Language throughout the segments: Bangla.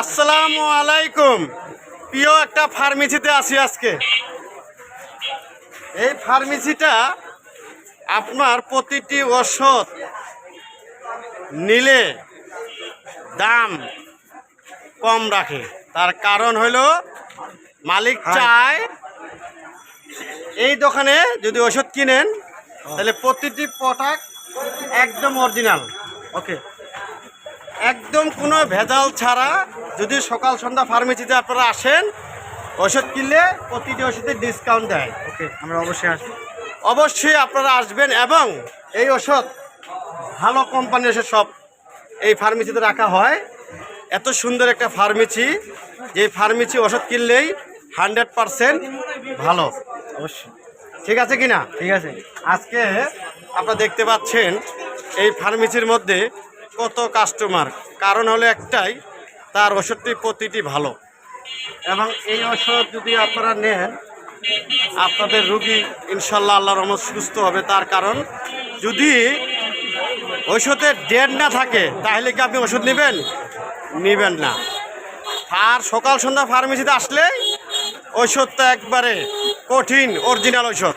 আসসালামু আলাইকুম। প্রিয় একটা ফার্মেসিতে আছি আজকে। এই ফার্মেসিটা আপনার প্রতিটি ওষুধ নিলে দাম কম রাখে। তার কারণ হলো মালিক চায় এই দোকানে যদি ওষুধ কিনেন তাহলে প্রতিটি প্রোডাক্ট একদম অরিজিনাল। ওকে। একদম কোনো ভেজাল ছাড়া যদি সকাল সন্ধ্যা ফার্মেসিতে আপনারা আসেন ওষুধ কিনলে প্রতিটি ওষুধে ডিসকাউন্ট দেয়। ওকে আমরা অবশ্যই আসব। অবশ্যই আপনারা আসবেন এবং এই ওষুধ ভালো কোম্পানির ওষুধ সব এই ফার্মেসিতে রাখা হয়। এত সুন্দর একটা ফার্মেসি যে ফার্মেসি ওষুধ কিনলেই হান্ড্রেড পারসেন্ট ভালো। অবশ্যই। ঠিক আছে কি না ঠিক আছে। আজকে আপনারা দেখতে পাচ্ছেন এই ফার্মেসির মধ্যে কত কাস্টমার কারণ হলো একটাই, তার ওষুধটি প্রতিটি ভালো। এবং এই ওষুধ যদি আপনারা নেন, আপনাদের রুগী ইনশাল্লাহ আল্লাহর রহমত সুস্থ হবে। তার কারণ, যদি ওষুধের ডেট না থাকে, তাহলে কি আপনি ওষুধ নেবেন? নেবেন না। আর সকাল সন্ধ্যা ফার্মেসিতে আসলে ওষুধটা একবারে কঠিন অরিজিনাল ওষুধ।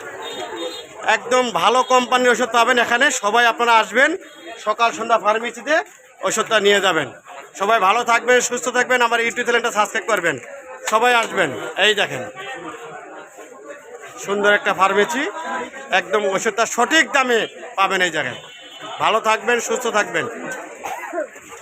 একদম ভালো কোম্পানির ওষুধ পাবেন এখানে। সবাই আপনারা আসবেন, সকাল সন্ধ্যা ফার্মেসিতে ওষুধটা নিয়ে যাবেন। সবাই ভালো থাকবেন, সুস্থ থাকবেন, আমার ইউটিউব চ্যানেলটা সাবস্ক্রাইব করবেন। সবাই আসবেন, এই দেখেন। সুন্দর একটা ফার্মেসি একদম ওষুধটা সঠিক দামে পাবেন এই জায়গায়। ভালো থাকবেন, সুস্থ থাকবেন।